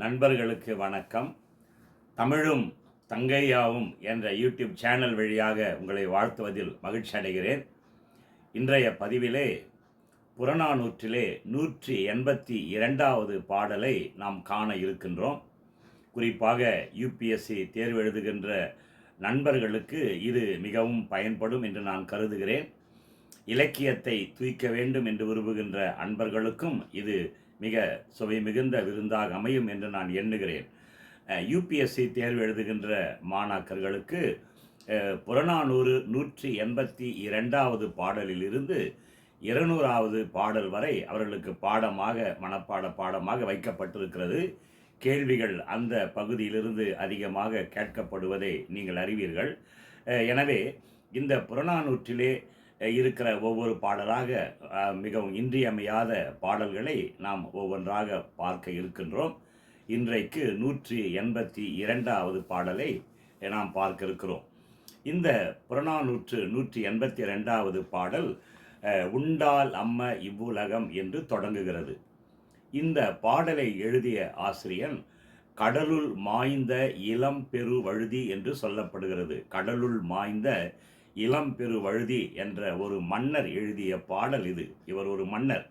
நண்பர்களுக்கு வணக்கம். தமிழும் தங்கையாவும் என்ற யூடியூப் சேனல் வழியாக உங்களை வாழ்த்துவதில் மகிழ்ச்சி அடைகிறேன். இன்றைய பதிவிலே புறநானூற்றிலே நூற்றி எண்பத்தி இரண்டாவது பாடலை நாம் காண இருக்கின்றோம். குறிப்பாக யுபிஎஸ்சி தேர்வு எழுதுகின்ற நண்பர்களுக்கு இது மிகவும் பயன்படும் என்று நான் கருதுகிறேன். இலக்கியத்தை தூய்க்க வேண்டும் என்று விரும்புகின்ற அன்பர்களுக்கும் இது மிக சுவை மிகுந்த விருந்தாக அமையும் என்று நான் எண்ணுகிறேன். யூபிஎஸ்சி தேர்வு எழுதுகின்ற மாணாக்கர்களுக்கு புறநானூறு நூற்றி எண்பத்தி இரண்டாவது பாடலிலிருந்து இருநூறாவது பாடல் வரை அவர்களுக்கு பாடமாக மனப்பாட பாடமாக வைக்கப்பட்டிருக்கிறது. கேள்விகள் அந்த பகுதியிலிருந்து அதிகமாக கேட்கப்படுவதை நீங்கள் அறிவீர்கள். எனவே இந்த புறநானூற்றிலே இருக்கிற ஒவ்வொரு பாடலாக மிகவும் இன்றியமையாத பாடல்களை நாம் ஒவ்வொன்றாக பார்க்க இருக்கின்றோம். இன்றைக்கு நூற்றி எண்பத்தி இரண்டாவது பாடலை நாம் பார்க்க இருக்கிறோம். இந்த புறநானூற்று நூற்றி எண்பத்தி ரெண்டாவது பாடல் உண்டால் அம்ம இவ்வுலகம் என்று தொடங்குகிறது. இந்த பாடலை எழுதிய ஆசிரியன் கடலுள் மாய்ந்த இளம் பெரு வழுதி என்று சொல்லப்படுகிறது. கடலுள் மாய்ந்த இளம் வழுதி என்ற ஒரு மன்னர் எழுதிய பாடல் இது. இவர் ஒரு மன்னர்.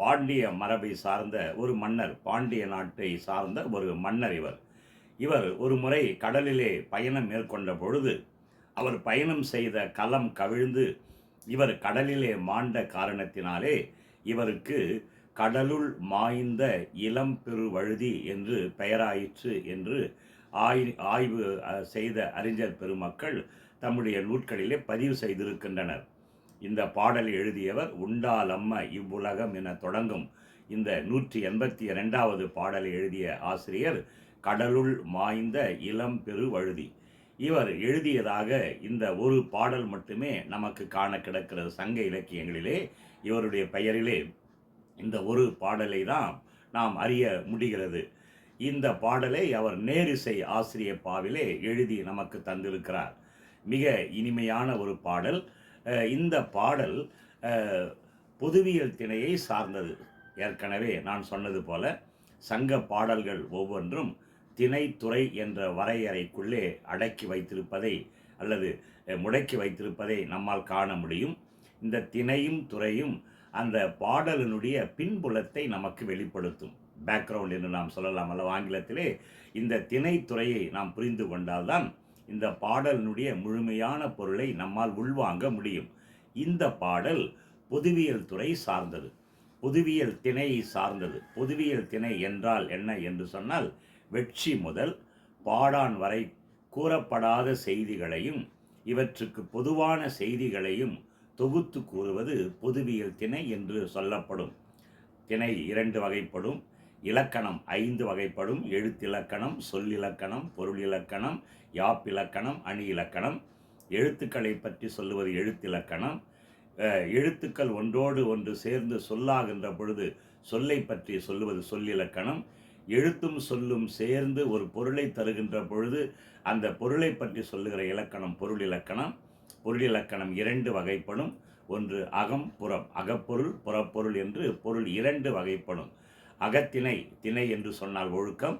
பாண்டிய மரபை சார்ந்த ஒரு மன்னர் பாண்டிய நாட்டை சார்ந்த ஒரு மன்னர் இவர். இவர் ஒரு முறை கடலிலே பயணம் மேற்கொண்ட பொழுது அவர் பயணம் செய்த களம் கவிழ்ந்து இவர் கடலிலே மாண்ட காரணத்தினாலே இவருக்கு கடலுள் மாய்ந்த இளம் பெருவழுதி என்று பெயராயிற்று என்று ஆய் ஆய்வு செய்த அறிஞர் பெருமக்கள் தம்முடைய நூட்களிலே பதிவு செய்திருக்கின்றனர். இந்த பாடலை எழுதியவர் உண்டாலம்ம இவ்வுலகம் என தொடங்கும் இந்த நூற்றி எண்பத்தி இரண்டாவது பாடலை எழுதிய ஆசிரியர் கடலுள் மாய்ந்த இளம் பெருவழுதி. இவர் எழுதியதாக இந்த ஒரு பாடல் மட்டுமே நமக்கு காண கிடக்கிறது. சங்க இலக்கியங்களிலே இவருடைய பெயரிலே இந்த ஒரு பாடலை தான் நாம் அறிய முடிகிறது. இந்த பாடலை அவர் நேரிசை ஆசிரிய பாவிலே எழுதி நமக்கு தந்திருக்கிறார். மிக இனிமையான ஒரு பாடல். இந்த பாடல் பொதுவியல் திணையை சார்ந்தது. ஏற்கனவே நான் சொன்னது போல சங்க பாடல்கள் ஒவ்வொன்றும் திணைத்துறை என்ற வரையறைக்குள்ளே அடக்கி வைத்திருப்பதை அல்லது முடக்கி வைத்திருப்பதை நம்மால் காண முடியும். இந்த திணையும் துறையும் அந்த பாடலினுடைய பின்புலத்தை நமக்கு வெளிப்படுத்தும். பேக்ரவுண்ட் என்று நாம் சொல்லலாம் அல்ல ஆங்கிலத்திலே. இந்த திணைத்துறையை நாம் புரிந்து கொண்டால்தான் இந்த பாடலினுடைய முழுமையான பொருளை நம்மால் உள்வாங்க முடியும். இந்த பாடல் பொதுவியல் துறை சார்ந்தது. பொதுவியல் திணையை சார்ந்தது. பொதுவியல் திணை என்றால் என்ன என்று சொன்னால் வெட்சி முதல் பாடான் வரை கூறப்படாத செய்திகளையும் இவற்றுக்கு பொதுவான செய்திகளையும் தொகுத்து கூறுவது பொதுவியல் திணை என்று சொல்லப்படும். திணை இரண்டு வகைப்படும். இலக்கணம் ஐந்து வகைப்படும். எழுத்திலக்கணம் சொல்லிலக்கணம் பொருளிலக்கணம் யாப்பிலக்கணம் அணி இலக்கணம் எழுத்துக்களை பற்றி சொல்லுவது எழுத்திலக்கணம். எழுத்துக்கள் ஒன்றோடு ஒன்று சேர்ந்து சொல்லாகின்ற பொழுது சொல்லை பற்றி சொல்லுவது சொல்லிலக்கணம். எழுத்தும் சொல்லும் சேர்ந்து ஒரு பொருளை தருகின்ற பொழுது அந்த பொருளை பற்றி சொல்லுகிற இலக்கணம் பொருள் இலக்கணம் பொருள் இலக்கணம் இரண்டு வகைப்படும். ஒன்று அகம் புறம் அகப்பொருள் புறப்பொருள் என்று பொருள் இரண்டு வகைப்படும். அகத்திணை திணை என்று சொன்னால் ஒழுக்கம்.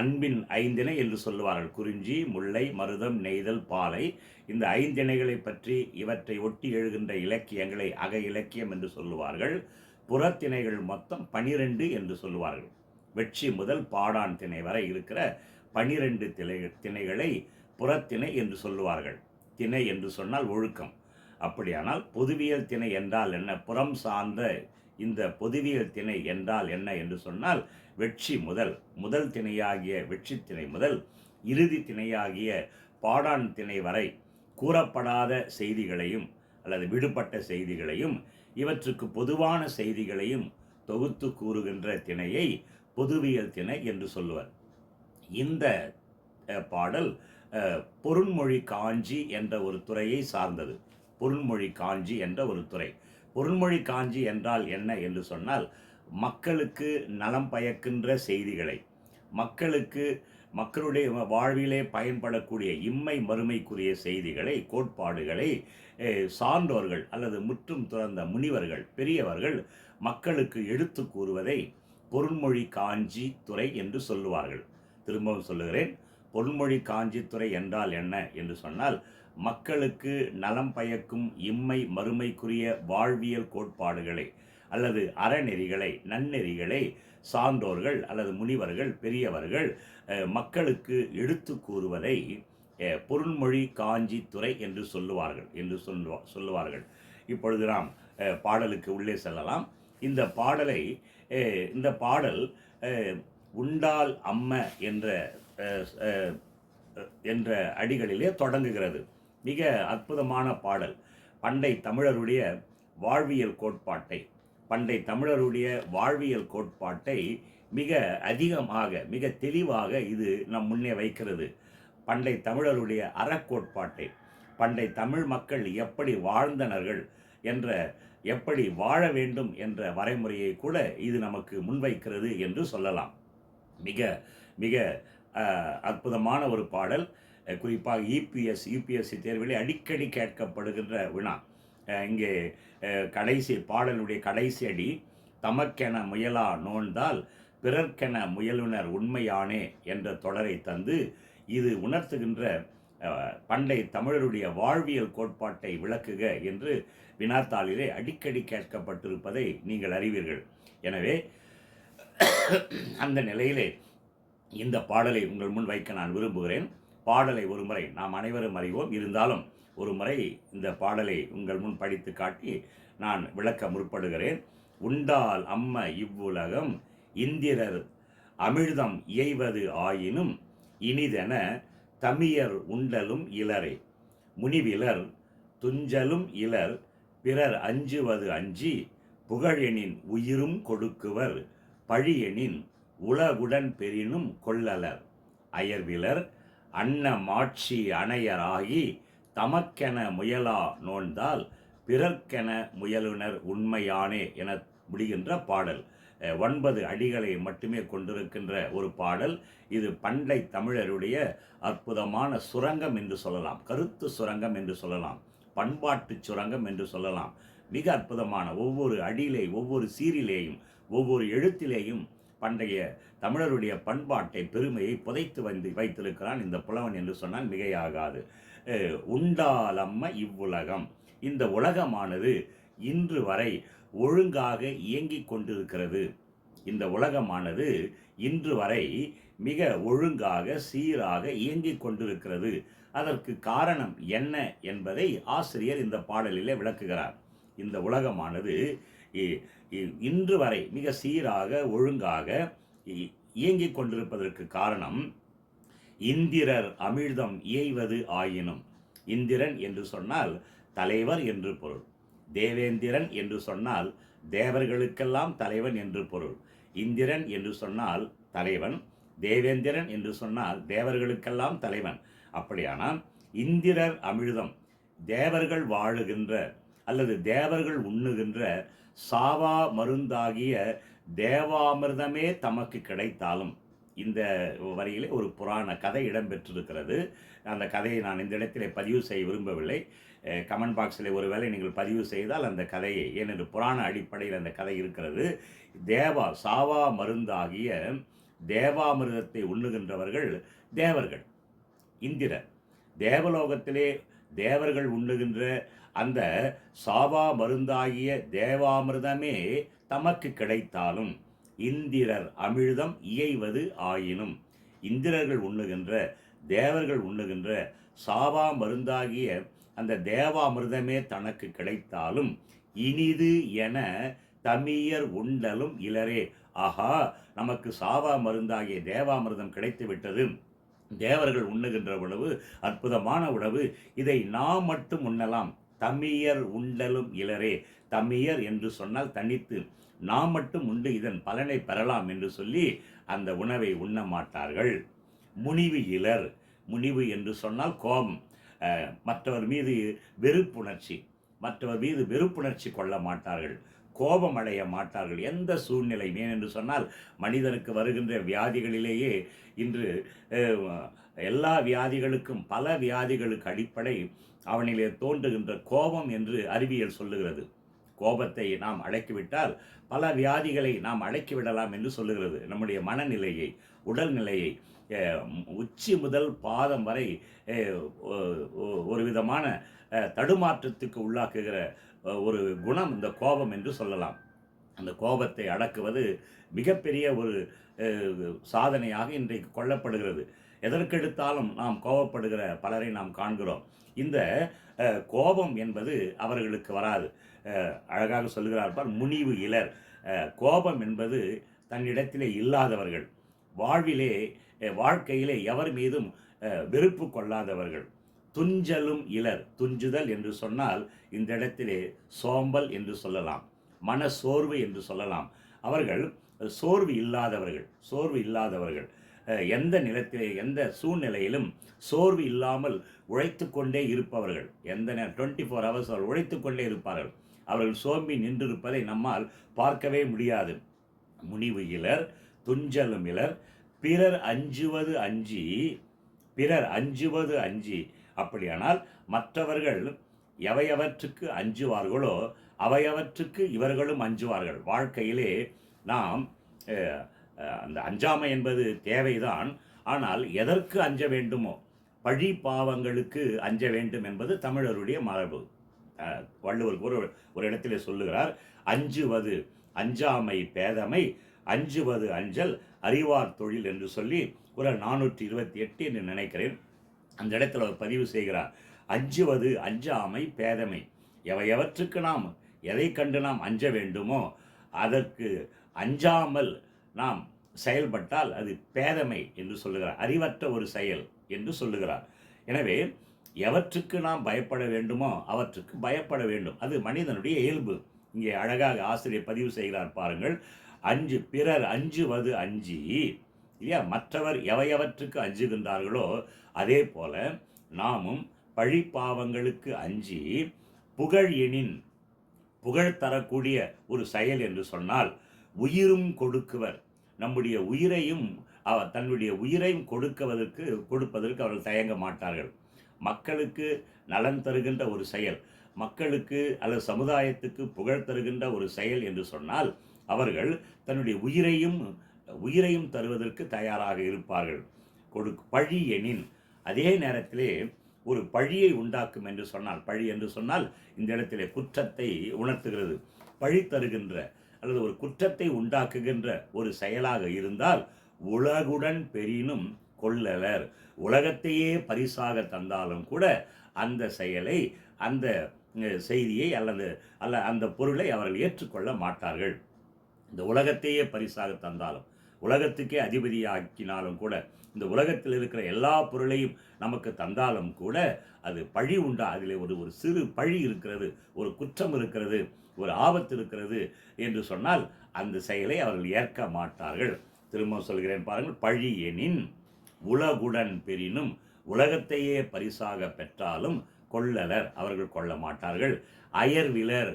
அன்பின் ஐந்திணை என்று சொல்லுவார்கள். குறிஞ்சி முல்லை மருதம் நெய்தல் பாலை. இந்த ஐந்திணைகளை பற்றி இவற்றை ஒட்டி எழுகின்ற இலக்கியங்களை அக இலக்கியம் என்று சொல்லுவார்கள். புறத்திணைகள் மொத்தம் பனிரெண்டு என்று சொல்லுவார்கள். வெற்றி முதல் பாடான் திணை வரை இருக்கிற பனிரெண்டு திணை திணைகளை புறத்திணை என்று சொல்லுவார்கள். திணை என்று சொன்னால் ஒழுக்கம். அப்படியானால் பொதுவியல் திணை என்றால் என்ன? புறம் சார்ந்த இந்த பொதுவியல் திணை என்றால் என்ன என்று சொன்னால் வெட்சி முதல் முதல் திணையாகிய வெட்சி திணை முதல் இறுதி திணையாகிய பாடான் திணை வரை கூறப்படாத செய்திகளையும் அல்லது விடுபட்ட செய்திகளையும் இவற்றுக்கு பொதுவான செய்திகளையும் தொகுத்து கூறுகின்ற திணையை பொதுவியல் திணை என்று சொல்லுவர். இந்த பாடல் பொருண்மொழி காஞ்சி என்ற ஒரு துறையை சார்ந்தது. பொருண்மொழி காஞ்சி என்ற ஒரு துறை. பொருள்மொழி காஞ்சி என்றால் என்ன என்று சொன்னால் மக்களுக்கு நலம் பயக்கின்ற செய்திகளை மக்களுக்கு மக்களுடைய வாழ்விலே பயன்படக்கூடிய இம்மை மறுமைக்குரிய செய்திகளை கோட்பாடுகளை சான்றோர்கள் அல்லது முற்றும் துறந்த முனிவர்கள் பெரியவர்கள் மக்களுக்கு எடுத்து கூறுவதை பொருள்மொழி காஞ்சி துறை என்று சொல்லுவார்கள். திரும்பவும் சொல்லுகிறேன் பொருள்மொழி காஞ்சித்துறை என்றால் என்ன என்று சொன்னால் மக்களுக்கு நலம் பயக்கும் இம்மை மறுமைக்குரிய வாழ்வியல் கோட்பாடுகளை அல்லது அறநெறிகளை நன்னெறிகளை சான்றோர்கள் அல்லது முனிவர்கள் பெரியவர்கள் மக்களுக்கு எடுத்து கூறுவதை பொருள்மொழி காஞ்சி காஞ்சித்துறை என்று சொல்லுவார்கள் என்று சொல்லுவா சொல்லுவார்கள். இப்பொழுது நாம் பாடலுக்கு உள்ளே செல்லலாம். இந்த பாடலை இந்த பாடல் உண்டால் அம்ம என்ற என்ற அடிகளிலே தொடங்குகிறது. மிக அற்புதமான பாடல். பண்டை தமிழருடைய வாழ்வியல் கோட்பாட்டை. பண்டை தமிழருடைய வாழ்வியல் கோட்பாட்டை மிக அதிகமாக மிக தெளிவாக இது நம் முன்னே வைக்கிறது. பண்டை தமிழருடைய அறக்கோட்பாட்டை. பண்டை தமிழ் மக்கள் எப்படி வாழ்ந்தனர்கள் என்ற எப்படி வாழ வேண்டும் என்ற வரைமுறையை கூட இது நமக்கு முன்வைக்கிறது என்று சொல்லலாம். மிக மிக அற்புதமான ஒரு பாடல். குறிப்பாக இபிஎஸ் யூபிஎஸ்சி தேர்விலே அடிக்கடி கேட்கப்படுகின்ற வினா. இங்கே கடைசி பாடலுடைய கடைசி அடி தமக்கென முயலா நோன்தால் பிறர்க்கென முயலுனர் உண்மையானே என்ற தொடரை தந்து இது உணர்த்துகின்ற பண்டை தமிழருடைய வாழ்வியல் கோட்பாட்டை விளக்குக என்று வினாத்தாளிலே அடிக்கடி கேட்கப்பட்டிருப்பதை நீங்கள் அறிவீர்கள். எனவே அந்த நிலையிலே இந்த பாடலை உங்கள் முன் வைக்க நான் விரும்புகிறேன். பாடலை ஒருமுறை நாம் அனைவரும் அறிவோம். இருந்தாலும் ஒரு முறை இந்த பாடலை உங்கள் முன் படித்து காட்டி நான் விளக்க முற்படுகிறேன். உண்டால் அம்ம இவ்வுலகம் இந்திரர் அமிழ்தம் இயைவது ஆயினும் இனிதென தமியர் உண்டலும் இலரே. முனிவிலர் துஞ்சலும் இலர் பிறர் அஞ்சுவது அஞ்சி புகழெனின் உயிரும் கொடுக்குவர் பழியெனின் உலகுடன் பெரினும் கொள்ளலர். அயர்விலர் அன்ன மாட்சி அணையராகி தமக்கென முயலா நோன்தால் பிறர்க்கென முயலுனர் உண்மையானே என முடிகின்ற பாடல். ஒன்பது அடிகளை மட்டுமே கொண்டிருக்கின்ற ஒரு பாடல். இது பண்டை தமிழருடைய அற்புதமான சுரங்கம் என்று சொல்லலாம். கருத்து சுரங்கம் என்று சொல்லலாம். பண்பாட்டு சுரங்கம் என்று சொல்லலாம். மிக அற்புதமான ஒவ்வொரு அடியிலே ஒவ்வொரு சீரிலேயும் ஒவ்வொரு எழுத்திலேயும் பண்டைய தமிழருடைய பண்பாட்டை பெருமையை புதைத்து வந்து வைத்திருக்கிறான் இந்த புலவன் என்று சொன்னால் மிகையாகாது. உண்டாலம்ம இவ்வுலகம். இந்த உலகமானது இன்று வரை ஒழுங்காக இயங்கிக் கொண்டிருக்கிறது. இந்த உலகமானது இன்று வரை மிக ஒழுங்காக சீராக இயங்கிக் கொண்டிருக்கிறது. அதற்கு காரணம் என்ன என்பதை ஆசிரியர் இந்த பாடலிலே விளக்குகிறார். இந்த உலகமானது இன்று வரை மிக சீராக ஒழுங்காக இயங்கிக் கொண்டிருப்பதற்கு காரணம் இந்திரர் அமிழ்தம் இயைவது ஆயினும். இந்திரன் என்று சொன்னால் தலைவர் என்று பொருள். தேவேந்திரன் என்று சொன்னால் தேவர்களுக்கெல்லாம் தலைவன் என்று பொருள். இந்திரன் என்று சொன்னால் தலைவன் தேவேந்திரன் என்று சொன்னால் தேவர்களுக்கெல்லாம் தலைவன். அப்படியானால் இந்திரர் அமிழ்தம் தேவர்கள் வாழுகின்ற அல்லது தேவர்கள் உண்ணுகின்ற சாவா மருந்தாகிய தேவாமிர்தமே தமக்கு கிடைத்தாலும். இந்த வரியிலே ஒரு புராண கதை இடம்பெற்றிருக்கிறது. அந்த கதையை நான் இந்த இடத்திலே பதிவு செய்ய விரும்பவில்லை. கமெண்ட் பாக்ஸில் ஒருவேளை நீங்கள் பதிவு செய்தால் அந்த கதையை ஏனென்று புராண அடிப்படையில் அந்த கதை இருக்கிறது. தேவா சாவா மருந்தாகிய தேவாமிர்தத்தை உண்ணுகின்றவர்கள் தேவர்கள். இந்திரர். தேவலோகத்திலே தேவர்கள் உண்ணுகின்ற அந்த சாவா மருந்தாகிய தேவாமிர்தமே தமக்கு கிடைத்தாலும் இந்திரர் அமிழ்தம் இயைவது ஆயினும். இந்திரர்கள் உண்ணுகின்ற தேவர்கள் உண்ணுகின்ற சாவா மருந்தாகிய அந்த தேவாமிர்தமே தனக்கு கிடைத்தாலும் இனிது என தமியர் உண்டலும் இலரே. ஆஹா நமக்கு சாவா மருந்தாகிய தேவாமிர்தம் கிடைத்து விட்டது தேவர்கள் உண்ணுகின்ற உணவு அற்புதமான உணவு. இதை நாம் மட்டும் உண்ணலாம். தமியர் உண்டலும் இலரே. தமியர் என்று சொன்னால் தனித்து நாம் மட்டும் உண்டு இதன் பலனை பெறலாம் என்று சொல்லி அந்த உணவை உண்ண மாட்டார்கள் முனிவு இலர். முனிவு என்று சொன்னால் கோபம். மற்றவர் மீது வெறுப்புணர்ச்சி. மற்றவர் மீது வெறுப்புணர்ச்சி கொள்ள மாட்டார்கள். கோபம் அடைய மாட்டார்கள். எந்த சூழ்நிலை ஏனென்று சொன்னால் மனிதனுக்கு வருகின்ற வியாதிகளிலேயே இன்று எல்லா வியாதிகளுக்கும் பல வியாதிகளுக்கு அடிப்படை அவனிலே தோன்றுகின்ற கோபம் என்று அறிவியல் சொல்லுகிறது. கோபத்தை நாம் அடக்கிவிட்டால் பல வியாதிகளை நாம் அடக்கிவிடலாம் என்று சொல்லுகிறது. நம்முடைய மனநிலையை உடல்நிலையை உச்சி முதல் பாதம் வரை ஒரு விதமான தடுமாற்றத்துக்கு உள்ளாக்குகிற ஒரு குணம் இந்த கோபம் என்று சொல்லலாம். அந்த கோபத்தை அடக்குவது மிகப்பெரிய ஒரு சாதனையாக இன்றைக்கு கொள்ளப்படுகிறது. எதற்கெடுத்தாலும் நாம் கோபப்படுகிற பலரை நாம் காண்கிறோம். இந்த கோபம் என்பது அவர்களுக்கு வராது. அழகாக சொல்லுகிறார்கள் முனிவு இலர். கோபம் என்பது தன்னிடத்திலே இல்லாதவர்கள். வாழ்விலே வாழ்க்கையிலே எவர் மீதும் வெறுப்பு கொள்ளாதவர்கள். துஞ்சலும் இலர். துஞ்சுதல் என்று சொன்னால் இந்த இடத்திலே சோம்பல் என்று சொல்லலாம். மன சோர்வு என்று சொல்லலாம். அவர்கள் சோர்வு இல்லாதவர்கள். சோர்வு இல்லாதவர்கள். எந்த நிலத்திலே எந்த சூழ்நிலையிலும் சோர்வு இல்லாமல் உழைத்து கொண்டே இருப்பவர்கள். எந்த நேரம் டுவெண்ட்டி ஃபோர் ஹவர்ஸ் அவர்கள் உழைத்து கொண்டே இருப்பார்கள். அவர்கள் சோம்பி நின்றிருப்பதை நம்மால் பார்க்கவே முடியாது. முனிவு இலர் துஞ்சலும் இலர் பிறர் அஞ்சுவது அஞ்சி பிறர் அஞ்சுவது அஞ்சி. அப்படியானால் மற்றவர்கள் எவையவற்றுக்கு அஞ்சுவார்களோ அவையவற்றுக்கு இவர்களும் அஞ்சுவார்கள். வாழ்க்கையிலே நாம் அந்த அஞ்சாமை என்பது தேவைதான். ஆனால் எதற்கு அஞ்ச வேண்டுமோ? பழி பாவங்களுக்கு அஞ்ச வேண்டும் என்பது தமிழருடைய மரபு. வள்ளுவர் ஒரு ஒரு இடத்திலே சொல்லுகிறார் அஞ்சுவது அஞ்சாமை பேதமை அஞ்சுவது அஞ்சல் அறிவார் தொழில் என்று சொல்லி குரல் நானூற்றி இருபத்தி எட்டு என்று நினைக்கிறேன். அந்த இடத்துல அவர் பதிவு செய்கிறார் அஞ்சுவது அஞ்சாமை பேதமை. எவையவற்றுக்கு நாம் எதை கண்டு நாம் அஞ்ச வேண்டுமோ அதற்கு அஞ்சாமல் நாம் செயல்பட்டால் அது பேதமை என்று சொல்லுகிறார். அறிவற்ற ஒரு செயல் என்று சொல்லுகிறார். எனவே எவற்றுக்கு நாம் பயப்பட வேண்டுமோ அவற்றுக்கு பயப்பட வேண்டும். அது மனிதனுடைய இயல்பு. இங்கே அழகாக ஆசிரியர் பதிவு செய்கிறார் பாருங்கள். அஞ்சு பிறர் அஞ்சுவது அஞ்சி. இல்லையா? மற்றவர் எவையவற்றுக்கு அஞ்சுகின்றார்களோ அதே போல நாமும் பழி பாவங்களுக்கு அஞ்சி புகழ் எனின் புகழ் தரக்கூடிய ஒரு செயல் என்று சொன்னால் உயிரும் கொடுக்குவர். நம்முடைய உயிரையும் அவர் தன்னுடைய உயிரையும் கொடுக்குவதற்கு கொடுப்பதற்கு அவர்கள் தயங்க மாட்டார்கள். மக்களுக்கு நலன் தருகின்ற ஒரு செயல் மக்களுக்கு அல்லது சமுதாயத்துக்கு புகழ் தருகின்ற ஒரு செயல் என்று சொன்னால் அவர்கள் தன்னுடைய உயிரையும் உயிரையும் தருவதற்கு தயாராக இருப்பார்கள். கொடு பழி எனின் அதே நேரத்திலே ஒரு பழியை உண்டாக்கும் என்று சொன்னால் பழி என்று சொன்னால் இந்த இடத்திலே குற்றத்தை உணர்த்துகிறது. பழி தருகின்ற அல்லது ஒரு குற்றத்தை உண்டாக்குகின்ற ஒரு செயலாக இருந்தால் உலகுடன் பெரினும் கொள்ளலர். உலகத்தையே பரிசாக தந்தாலும் கூட அந்த செயலை அந்த செய்தியை அல்லது அல்ல அந்த பொருளை அவர்கள் ஏற்றுக்கொள்ள மாட்டார்கள். இந்த உலகத்தையே பரிசாக தந்தாலும் உலகத்துக்கே அதிபதியாக்கினாலும் கூட இந்த உலகத்தில் இருக்கிற எல்லா பொருளையும் நமக்கு தந்தாலும் கூட அது பழி உண்டா? அதில் ஒரு ஒரு சிறு பழி இருக்கிறது ஒரு குற்றம் இருக்கிறது ஒரு ஆபத்து இருக்கிறது என்று சொன்னால் அந்த செயலை அவர்கள் ஏற்க மாட்டார்கள். திரும்ப சொல்கிறேன் பாருங்கள் பழி எனின் உலகுடன் பெரினும் உலகத்தையே பரிசாக பெற்றாலும் கொள்ளலர் அவர்கள் கொள்ள மாட்டார்கள். அயர்விலர்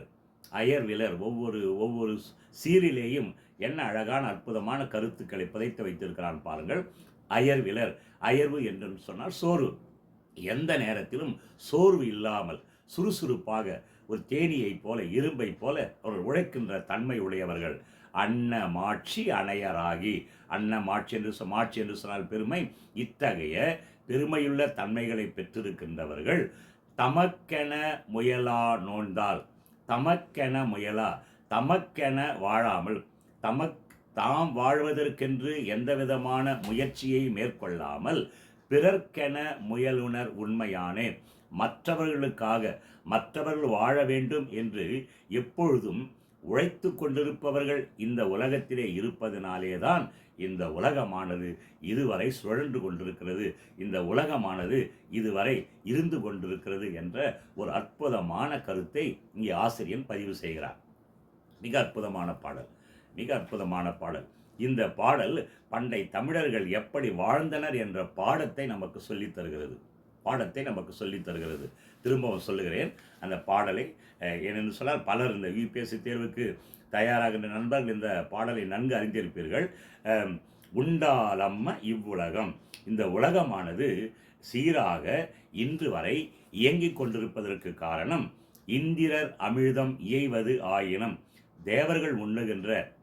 அயர்விலர் ஒவ்வொரு ஒவ்வொரு சீரிலேயும் என்ன அழகான அற்புதமான கருத்துக்களை புதைத்து வைத்திருக்கிறான் பாருங்கள். அயர்விலர் அயர்வு என்று சொன்னால் சோர்வு எந்த நேரத்திலும் சோர்வு இல்லாமல் சுறுசுறுப்பாக ஒரு தேனியைப் போல இரும்பைப் போல அவர்கள் உழைக்கின்ற தன்மை உடையவர்கள். அன்ன மாட்சி அணையராகி அன்ன மாட்சி என்று மாட்சி என்று சொன்னால் பெருமை. இத்தகைய பெருமையுள்ள தன்மைகளை பெற்றிருக்கின்றவர்கள் தமக்கென முயலா நோண்டால் தமக்கென முயலா தமக்கென வாழாமல் தமக் தாம் வாழ்வதற்கென்று எந்த விதமான முயற்சியை மேற்கொள்ளாமல் பிறர்க்கென முயலுணர் உண்மையானே. மற்றவர்களுக்காக மற்றவர்கள் வாழ வேண்டும் என்று எப்பொழுதும் உழைத்து கொண்டிருப்பவர்கள் இந்த உலகத்திலே இருப்பதனாலேதான் இந்த உலகமானது இதுவரை சுழன்று கொண்டிருக்கிறது. இந்த உலகமானது இதுவரை இருந்து கொண்டிருக்கிறது என்ற ஒரு அற்புதமான கருத்தை இங்கே ஆசிரியன் பதிவு செய்கிறார். மிக அற்புதமான பாடல். மிக அற்புதமான பாடல். இந்த பாடல் பண்டை தமிழர்கள் எப்படி வாழ்ந்தனர் என்ற பாடத்தை நமக்கு சொல்லித் தருகிறது. பாடத்தை நமக்கு சொல்லித் தருகிறது. திரும்பவும் சொல்லுகிறேன் அந்த பாடலை ஏனென்று சொன்னால் பலர் இந்த யூபிஎஸ்சி தேர்வுக்கு தயாராகின்ற நண்பர்கள் இந்த பாடலை நன்கு அறிந்திருப்பீர்கள். உண்டாலம்ம இவ்வுலகம். இந்த உலகமானது சீராக இன்று வரை இயங்கிக் கொண்டிருப்பதற்கு காரணம் இந்திரர் அமிழ்தம் இயைவது ஆயினும். தேவர்கள் உண்ணுகின்ற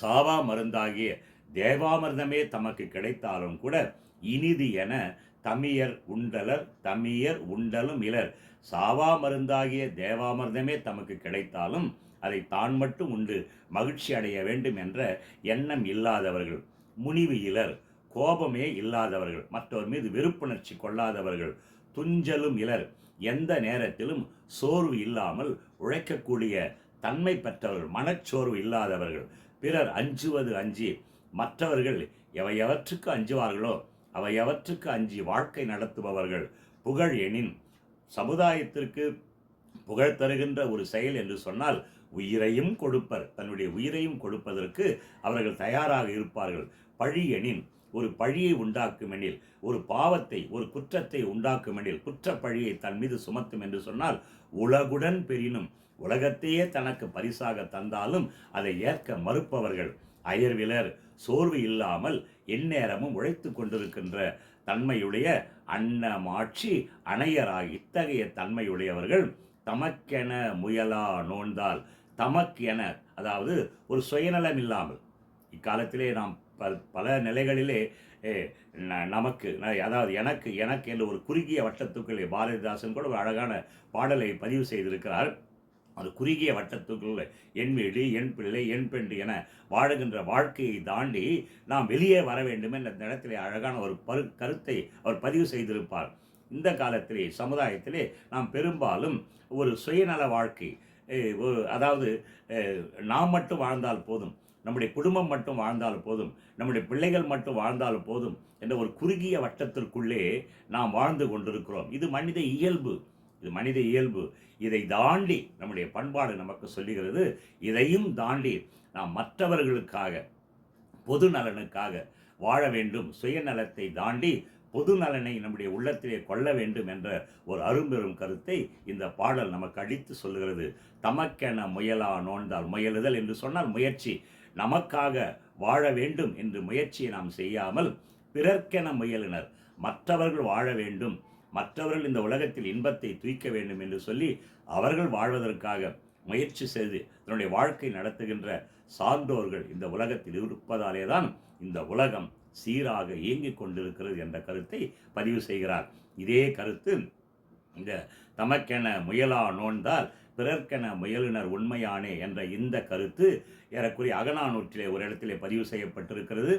சாவா மருந்தாகிய தேவாமிர்தமே தமக்கு கிடைத்தாலும் கூட இனிது என தமியர் உண்டலர் தமியர் உண்டலும் இலர். சாவா மருந்தாகிய தேவாமிர்தமே தமக்கு கிடைத்தாலும் அதை தான் மட்டும் உண்டு மகிழ்ச்சி அடைய வேண்டும் என்ற எண்ணம் இல்லாதவர்கள். முனிவு இலர் கோபமே இல்லாதவர்கள். மற்றவர் மீது வெறுப்புணர்ச்சி கொள்ளாதவர்கள். துஞ்சலும் இலர். எந்த நேரத்திலும் சோர்வு இல்லாமல் உழைக்கக்கூடிய தன்மை பெற்றவர்கள் மனச்சோர்வு இல்லாதவர்கள். பிறர் அஞ்சுவது அஞ்சி மற்றவர்கள் எவையவற்றுக்கு அஞ்சுவார்களோ அவையவற்றுக்கு அஞ்சி வாழ்க்கை நடத்துபவர்கள் புகழ் எனின் சமுதாயத்திற்கு புகழ் தருகின்ற ஒரு செயல் என்று சொன்னால் உயிரையும் கொடுப்பர். தன்னுடைய உயிரையும் கொடுப்பதற்கு அவர்கள் தயாராக இருப்பார்கள். பழி எனின் ஒரு பழியை உண்டாக்குமெனில் ஒரு பாவத்தை ஒரு குற்றத்தை உண்டாக்குமெனில் குற்ற பழியை தன் மீது சுமத்தும் என்று சொன்னால் உலகுடன் பெரினும் உலகத்தையே தனக்கு பரிசாக தந்தாலும் அதை ஏற்க மறுப்பவர்கள். அயர்விலர் சோர்வு இல்லாமல் எந்நேரமும் உழைத்து கொண்டிருக்கின்ற தன்மையுடைய அன்னமாட்சி அணையராய் இத்தகைய தன்மையுடையவர்கள் தமக்கென முயலா நோன்தால் தமக்கென அதாவது ஒரு சுயநலம் இல்லாமல். இக்காலத்திலே நாம் பல பல நிலைகளிலே ஏ, ந- நமக்கு அதாவது எனக்கு எனக்கு என்று ஒரு குறுகிய வட்டத்துக்குள்ளே பாரதிதாசன் கூட ஒரு அழகான பாடலை பதிவு செய்திருக்கிறார். அது குறுகிய வட்டத்துக்குள் என் வீடு என் பிள்ளை என் பெண்டு என வாழுகின்ற வாழ்க்கையை தாண்டி நாம் வெளியே வர வேண்டும் என்ற இடத்திலே அழகான ஒரு பரு கருத்தை அவர் பதிவு செய்திருப்பார். இந்த காலத்திலே சமுதாயத்திலே நாம் பெரும்பாலும் ஒரு சுயநல வாழ்க்கை ஒரு அதாவது நாம் மட்டும் வாழ்ந்தால் போதும் நம்முடைய குடும்பம் மட்டும் வாழ்ந்தால் போதும் நம்முடைய பிள்ளைகள் மட்டும் வாழ்ந்தால் போதும் என்ற ஒரு குறுகிய வட்டத்திற்குள்ளே நாம் வாழ்ந்து கொண்டிருக்கிறோம். இது மனித இயல்பு. இது மனித இயல்பு. இதை தாண்டி நம்முடைய பண்பாடு நமக்கு சொல்லுகிறது இதையும் தாண்டி நாம் மற்றவர்களுக்காக பொது நலனுக்காக வாழ வேண்டும். சுயநலத்தை தாண்டி பொது நலனை நம்முடைய உள்ளத்திலே கொள்ள வேண்டும் என்ற ஒரு அரும்பெரும் கருத்தை இந்த பாடல் நமக்கு அடித்து சொல்லுகிறது. தமக்கென முயலா நோண்டால் முயலுதல் என்று சொன்னால் முயற்சி. நமக்காக வாழ வேண்டும் என்று முயற்சியை நாம் செய்யாமல் பிறர்க்கென முயலினர். மற்றவர்கள் வாழ வேண்டும். மற்றவர்கள் இந்த உலகத்தில் இன்பத்தை தூய்க்க வேண்டும் என்று சொல்லி அவர்கள் வாழ்வதற்காக முயற்சி செய்து தன்னுடைய வாழ்க்கை நடத்துகின்ற சான்றோர்கள் இந்த உலகத்தில் இருப்பதாலே தான் இந்த உலகம் சீராக இயங்கிக் கொண்டிருக்கிறது என்ற கருத்தை பதிவு செய்கிறார். இதே கருத்து இந்த தமக்கென முயலா நோன்தால் பிறர்க்கென முயலினர் உண்மையானே என்ற இந்த கருத்து ஏறக்குறைய அகநானூற்றிலே ஒரு இடத்திலே பதிவு செய்யப்பட்டிருக்கிறது.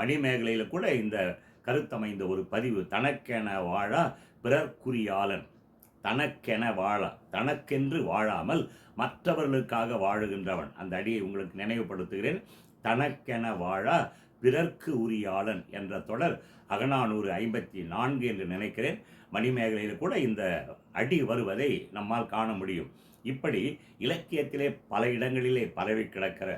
மணிமேகலையில் கூட இந்த கருத்தமைந்த ஒரு பதிவு தனக்கென வாழா பிறர்க்குரியாளன். தனக்கென வாழா தனக்கென்று வாழாமல் மற்றவர்களுக்காக வாழுகின்றவன். அந்த அடியை உங்களுக்கு நினைவுபடுத்துகிறேன். தனக்கென வாழா பிறர்க்கு உரியாளன் என்ற தொடர் அகநானூறு ஐம்பத்தி நான்கு என்று நினைக்கிறேன். மணிமேகலையில் கூட இந்த அடி வருவதை நம்மால் காண முடியும். இப்படி இலக்கியத்திலே பல இடங்களிலே பரவி கிடக்கிற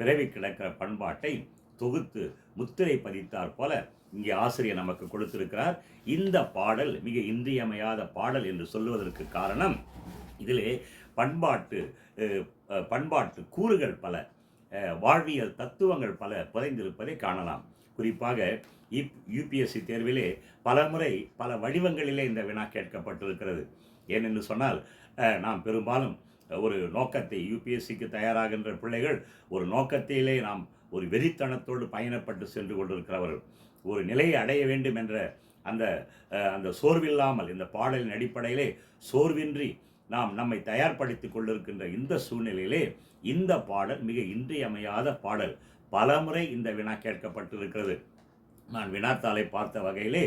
விரவி கிடக்கிற பண்பாட்டை தொகுத்து முத்திரை பதித்தார் போல இங்கே ஆசிரியர் நமக்கு கொடுத்திருக்கிறார். இந்த பாடல் மிக இன்றியமையாத பாடல் என்று சொல்லுவதற்கு காரணம் இதிலே பண்பாட்டு பண்பாட்டு கூறுகள் பல வாழ்வியல் தத்துவங்கள் பல புதைந்திருப்பதை காணலாம். குறிப்பாக இப் யூபிஎஸ்சி தேர்விலே பலமுறை பல வடிவங்களிலே இந்த வினா கேட்கப்பட்டிருக்கிறது. ஏனென்று சொன்னால் அஹ், நாம் பெரும்பாலும் ஒரு நோக்கத்தை யூபிஎஸ்சிக்கு தயாராகின்ற பிள்ளைகள் ஒரு நோக்கத்திலே நாம் ஒரு வெறித்தனத்தோடு பயணப்பட்டு சென்று கொண்டிருக்கிறவர்கள். ஒரு நிலையை அடைய வேண்டும் என்ற அந்த அந்த சோர்வில்லாமல் இந்த பாடலின் அடிப்படையிலே சோர்வின்றி நாம் நம்மை தயார்படுத்தி கொண்டிருக்கின்ற இந்த சூழ்நிலையிலே இந்த பாடல் மிக இன்றியமையாத பாடல். பலமுறை இந்த வினா கேட்கப்பட்டிருக்கிறது. நான் வினாத்தாளை பார்த்த வகையிலே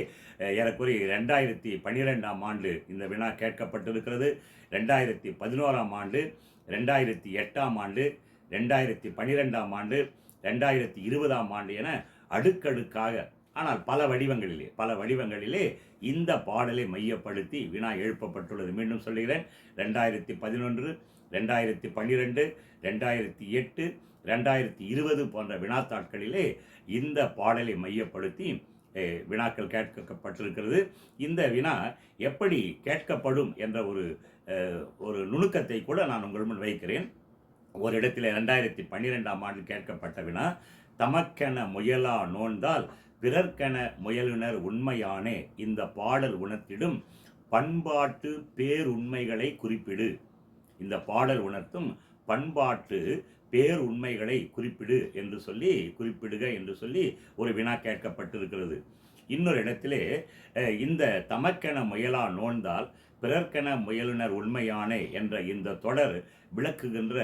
ஏறக்குறைய ரெண்டாயிரத்தி பன்னிரெண்டாம் ஆண்டு இந்த வினா கேட்கப்பட்டிருக்கிறது. ரெண்டாயிரத்தி பதினோராம் ஆண்டு ரெண்டாயிரத்தி எட்டாம் ஆண்டு ரெண்டாயிரத்தி பன்னிரெண்டாம் ஆண்டு ரெண்டாயிரத்தி இருபதாம் ஆண்டு என அடுக்கடுக்காக ஆனால் பல வடிவங்களிலே பல வடிவங்களிலே இந்த பாடலை மையப்படுத்தி வினா எழுப்பப்பட்டுள்ளது. மீண்டும் சொல்கிறேன் ரெண்டாயிரத்தி பதினொன்று ரெண்டாயிரத்தி பன்னிரெண்டு ரெண்டாயிரத்தி எட்டு ரெண்டாயிரத்தி இருபது போன்ற வினாத்தாட்களிலே இந்த பாடலை மையப்படுத்தி வினாக்கள் கேட்கப்பட்டிருக்கிறது. இந்த வினா எப்படி கேட்கப்படும் என்ற ஒரு ஒரு நுணுக்கத்தை கூட நான் உங்கள் முன் வைக்கிறேன். ஒரு இடத்துல ரெண்டாயிரத்தி பன்னிரெண்டாம் ஆண்டு கேட்கப்பட்ட வினா தமக்கென முயலா நோன்தால் பிறர்க்கென முயலுனர் உண்மையானே இந்த பாடல் உணர்த்திடும் பண்பாட்டு பேருண்மைகளை குறிப்பிடு. இந்த பாடல் உணர்த்தும் பண்பாட்டு பேருண்மைகளை குறிப்பிடு என்று சொல்லி குறிப்பிடுக என்று சொல்லி ஒரு வினா கேட்கப்பட்டிருக்கிறது. இன்னொரு இடத்திலே இந்த தமக்கென முயலா நோந்தால் பிறர்க்கென முயலுனர் உண்மையானே என்ற இந்த தொடர் விளக்குகின்ற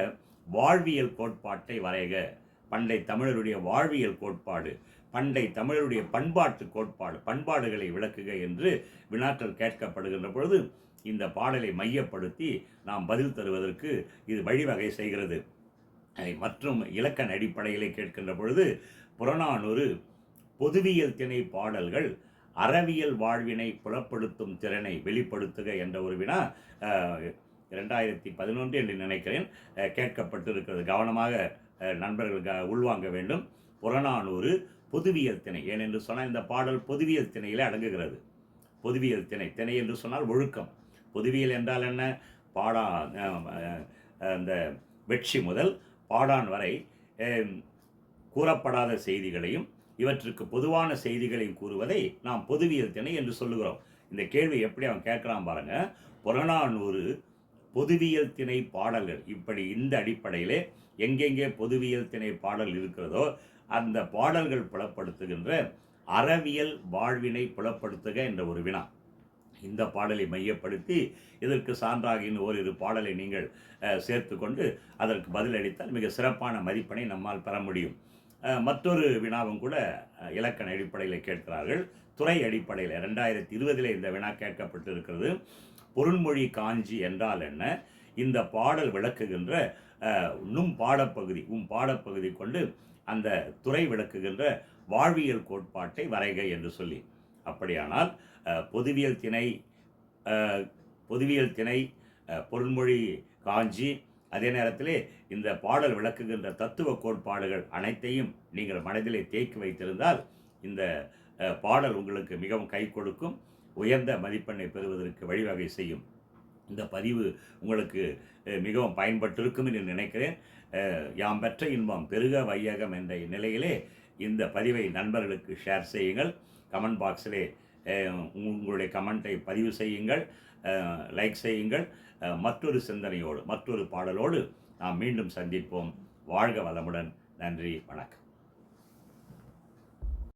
வாழ்வியல் கோட்பாட்டை வரைக. பண்டை தமிழருடைய வாழ்வியல் கோட்பாடு. பண்டை தமிழருடைய பண்பாட்டு கோட்பாடு பண்பாடுகளை விளக்குக என்று வினாக்கள் கேட்கப்படுகின்ற பொழுது இந்த பாடலை மையப்படுத்தி நாம் பதில் தருவதற்கு இது வழிவகை செய்கிறது. மற்றும் இலக்கண அடிப்படையிலே கேட்கின்ற பொழுது புறநானூறு பொதுவியல் திணை பாடல்கள் அறவியல் வாழ்வினை புலப்படுத்தும் திறனை வெளிப்படுத்துக என்ற ஒரு வினா இரண்டாயிரத்தி பதினொன்று என்று நினைக்கிறேன் கேட்கப்பட்டிருக்கிறது. கவனமாக நண்பர்கள் க- உள்வாங்க வேண்டும். புறநானூறு பொதுவியல் திணை ஏனென்று சொன்னால் இந்த பாடல் பொதுவியல் திணையிலே அடங்குகிறது. பொதுவியல் திணை. திணை என்று சொன்னால் ஒழுக்கம். பொதுவியல் என்றால் என்ன? பாடா அந்த வெட்சி முதல் பாடான் வரை கூறப்படாத செய்திகளையும் இவற்றுக்கு பொதுவான செய்திகளையும் கூறுவதை நாம் பொதுவியல் திணை என்று சொல்லுகிறோம். இந்த கேள்வி எப்படி அவன் கேட்குறான் பாருங்க. புறநானூறு பொதுவியல் திணை பாடல்கள் இப்படி இந்த அடிப்படையிலே எங்கெங்கே பொதுவியல் திணை பாடல் இருக்கிறதோ அந்த பாடல்கள் புலப்படுத்துகின்ற அறவியல் வாழ்வினை புலப்படுத்துக என்ற ஒரு வினா. இந்த பாடலை மையப்படுத்தி இதற்கு சான்றாக இன்னும் ஓரிரு பாடலை நீங்கள் சேர்த்துக்கொண்டு அதற்கு பதிலளித்தால் மிக சிறப்பான மதிப்பெண்ணை நம்மால் பெற முடியும். மற்றொரு வினாவும் கூட இலக்கண அடிப்படையில் கேட்கிறார்கள். துறை அடிப்படையில் ரெண்டாயிரத்தி இருபதில் இந்த வினா கேட்கப்பட்டிருக்கிறது. பொருள்மொழி காஞ்சி என்றால் என்ன? இந்த பாடல் விளக்குகின்ற நும் பாடப்பகுதி உம் பாடப்பகுதி கொண்டு அந்த துறை விளக்குகின்ற வாழ்வியல் கோட்பாட்டை வரைக என்று சொல்லி. அப்படியானால் பொதுவியல் திணை பொதுவியல் திணை பொருள்மொழி காஞ்சி அதே நேரத்திலே இந்த பாடல் விளக்குகின்ற தத்துவ கோட்பாடுகள் அனைத்தையும் நீங்கள் மனதிலே தேக்கி வைத்திருந்தால் இந்த பாடல் உங்களுக்கு மிகவும் கை கொடுக்கும் உயர்ந்த மதிப்பெண்ணை பெறுவதற்கு வழிவகை செய்யும். இந்த பதிவு உங்களுக்கு மிகவும் பயன்பட்டிருக்கும் என்று நினைக்கிறேன். யாம் பெற்ற இன்பம் பெருக வையகம் என்ற நிலையிலே இந்த பதிவை நண்பர்களுக்கு ஷேர் செய்யுங்கள். கமெண்ட் பாக்ஸிலே உங்களுடைய கமெண்ட்டை பதிவு செய்யுங்கள். லைக் செய்யுங்கள். மற்றொரு சிந்தனையோடு மற்றொரு பாடலோடு நாம் மீண்டும் சந்திப்போம். வாழ்க வளமுடன். நன்றி வணக்கம்.